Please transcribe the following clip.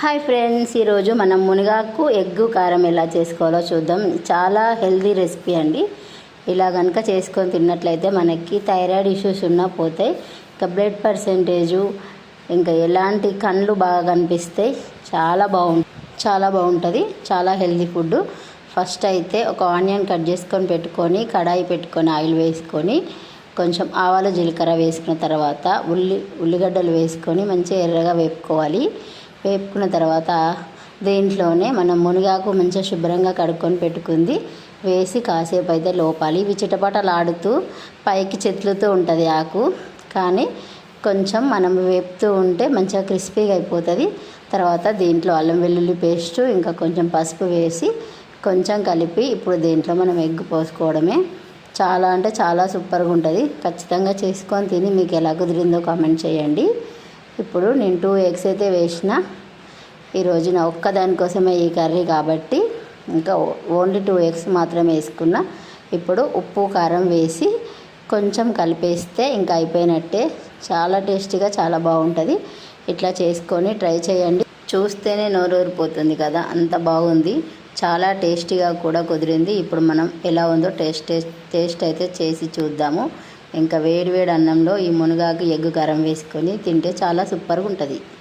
Hi friends ఈరోజు మనం మునగాకు ఎగ్గు కారం ఎలా చేసుకోవాలో చూద్దాం. చాలా హెల్దీ రెసిపీ అండి. ఇలా కనుక చేసుకొని తిన్నట్లయితే మనకి థైరాయిడ్ ఇష్యూస్ ఉన్నా పోతాయి. ఇంకా బ్లడ్ పర్సెంటేజు ఇంకా ఎలాంటి కళ్ళు బాగా కనిపిస్తాయి చాలా బాగుంటుంది చాలా బాగుంటుంది. చాలా హెల్దీ ఫుడ్. ఫస్ట్ అయితే ఒక ఆనియన్ కట్ చేసుకొని పెట్టుకొని కడాయి పెట్టుకొని ఆయిల్ వేసుకొని కొంచెం ఆవాలు జీలకర్ర వేసుకున్న తర్వాత ఉల్లి ఉల్లిగడ్డలు వేసుకొని మంచిగా ఎర్రగా వేపుకోవాలి. వేపుకున్న తర్వాత దీంట్లోనే మనం మునిగాకు మంచిగా శుభ్రంగా కడుక్కొని పెట్టుకుంది. వేసి కాసేపు అయితే లోపాలి. ఇవి చిటపటలాడుతూ పైకి చెట్లుతూ ఉంటుంది ఆకు. కానీ కొంచెం మనం వేపుతూ ఉంటే మంచిగా క్రిస్పీగా అయిపోతుంది. తర్వాత దీంట్లో అల్లం వెల్లుల్లి పేస్టు ఇంకా కొంచెం పసుపు వేసి కొంచెం కలిపి ఇప్పుడు దీంట్లో మనం ఎగ్ పోసుకోవడమే. చాలా అంటే చాలా సూపర్గా ఉంటుంది. ఖచ్చితంగా చేసుకొని తిని మీకు ఎలా కుదిరిందో కామెంట్ చేయండి. ఇప్పుడు నేను టూ ఎగ్స్ అయితే వేసిన. ఈరోజు నా ఒక్కదానికోసమే ఈ కర్రీ కాబట్టి ఇంకా ఓన్లీ టూ ఎగ్స్ మాత్రమే వేసుకున్నా. ఇప్పుడు ఉప్పు కారం వేసి కొంచెం కలిపేస్తే ఇంకా అయిపోయినట్టే. చాలా టేస్టీగా చాలా బాగుంటుంది. ఇట్లా చేసుకొని ట్రై చేయండి. చూస్తేనే నోరూరిపోతుంది కదా అంత బాగుంది. చాలా టేస్టీగా కూడా కుదిరింది. ఇప్పుడు మనం ఎలా ఉందో టేస్ట్ టేస్ట్ టేస్ట్ అయితే చేసి చూద్దాము. ఇంకా వేడి వేడి అన్నంలో ఈ మునగాకు ఎగ్గు కారం వేసుకొని తింటే చాలా సూపర్గా ఉంటుంది.